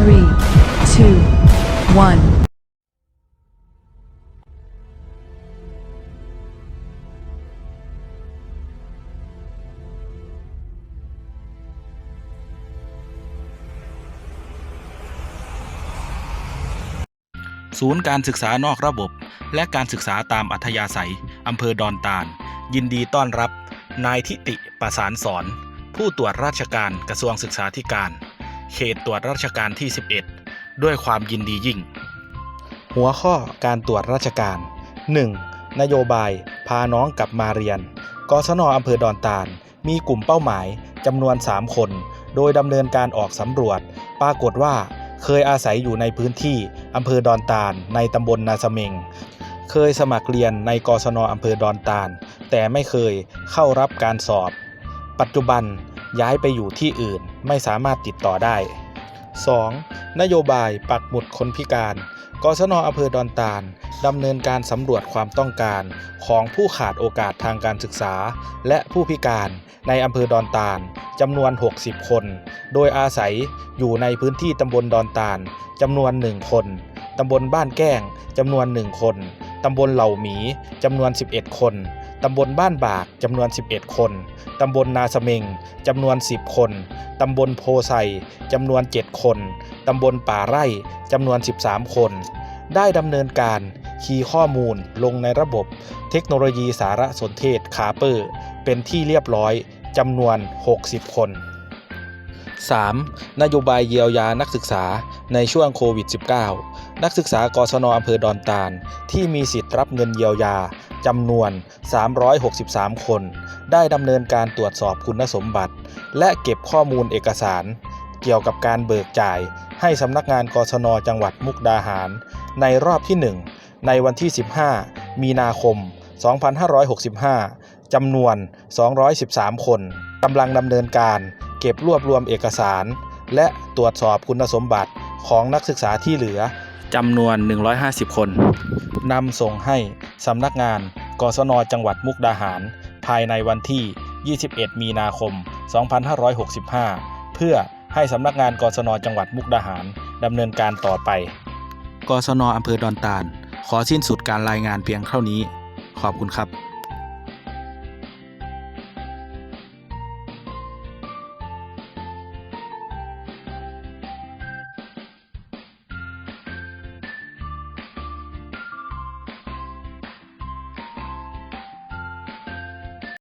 three, two, one. ศูนย์การศึกษานอกระบบ และการศึกษาตามอัธยาศัย อำเภอดอนตาล ยินดีต้อนรับ นายทิติประสานสอน ผู้ตรวจราชการกระทรวงศึกษาธิการ เขตตรวจราชการที่ 11 ด้วยความยินดียิ่ง หัวข้อการตรวจราชการ 1. นโยบายพาน้องกลับมาเรียน กศนอำเภอดอนตาล มีกลุ่มเป้าหมายจำนวน 3 คน โดยดำเนินการออกสำรวจ ปรากฏว่าเคยอาศัยอยู่ในพื้นที่อำเภอดอนตาล ในตำบลนาสเมง เคยสมัครเรียนในกศนอำเภอดอนตาล แต่ไม่เคยเข้ารับการสอบ ปัจจุบันย้ายไปอยู่ที่อื่น ไม่สามารถติดต่อได้ 2. นโยบายปักหมุดคนพิการกศนอำเภอดอนตาลดำเนินการสำรวจความต้องการของผู้ขาดโอกาสทางการศึกษา และผู้พิการในอำเภอดอนตาลจำนวน 60 คน โดยอาศัยอยู่ในพื้นที่ตำบลดอนตาลจำนวน 1 คนตำบลบ้านแก้งจำนวน 1 คนตำบลเหล่าหมีจำนวน 11 คน ตำบลบ้านบากจำนวน 11 คน ตำบลนาสเมงจำนวน 10 คน ตำบลโพไซจำนวน 7 คน ตำบลป่าไร่จำนวน 13 คน ได้ดำเนินการคีย์ข้อมูลลงในระบบเทคโนโลยีสารสนเทศคาเปอร์ เป็นที่เรียบร้อยจำนวน 60 คน 3. นโยบายเยียวยานักศึกษาในช่วงโควิด -19 นักศึกษากศนอำเภอดอนตาล ที่มีสิทธิ์รับเงินเยียวยาจำนวน 363 คน ได้ดำเนินการตรวจสอบคุณสมบัติ และเก็บข้อมูลเอกสาร เกี่ยวกับการเบิกจ่าย ให้สำนักงานกศนจังหวัดมุกดาหาร ในรอบที่ 1 ในวันที่ 15 มีนาคม 2565จำนวน 213 คนกำลังดำเนินการ เก็บรวบรวมเอกสาร และตรวจสอบคุณสมบัติของนักศึกษาที่เหลือจำนวน 150 คนนำส่งให้สำนักงาน กศนจังหวัดมุกดาหาร ภายในวันที่ 21 มีนาคม 2565 เพื่อให้สำนักงานกศนจังหวัดมุกดาหารดำเนินการต่อไป กศนอำเภอดอนตาล ขอสิ้นสุดการรายงานเพียงเท่านี้ ขอบคุณครับ